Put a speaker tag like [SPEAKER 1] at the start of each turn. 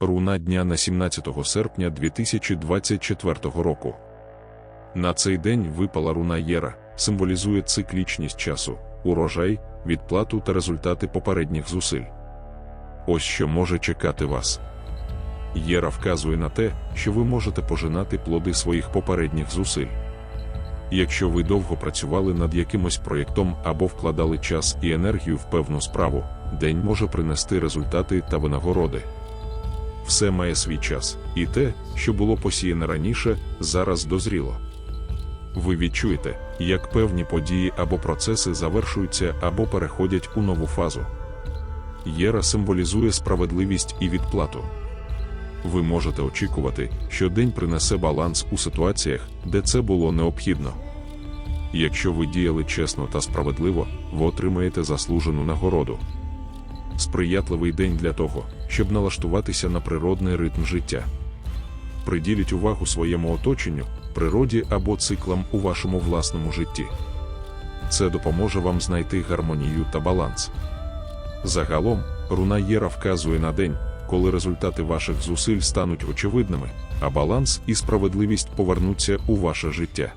[SPEAKER 1] Руна дня на 17 серпня 2024 року. На цей день випала руна Єра, символізує циклічність часу, урожай, відплату та результати попередніх зусиль. Ось що може чекати вас. Єра вказує на те, що ви можете пожинати плоди своїх попередніх зусиль. Якщо ви довго працювали над якимось проєктом або вкладали час і енергію в певну справу, день може принести результати та винагороди. Все має свій час, і те, що було посіяне раніше, зараз дозріло. Ви відчуєте, як певні події або процеси завершуються або переходять у нову фазу. Єра символізує справедливість і відплату. Ви можете очікувати, що день принесе баланс у ситуаціях, де це було необхідно. Якщо ви діяли чесно та справедливо, ви отримаєте заслужену нагороду. Сприятливий день для того, щоб налаштуватися на природний ритм життя. Приділіть увагу своєму оточенню, природі або циклам у вашому власному житті. Це допоможе вам знайти гармонію та баланс. Загалом, руна Єра вказує на день, коли результати ваших зусиль стануть очевидними, а баланс і справедливість повернуться у ваше життя.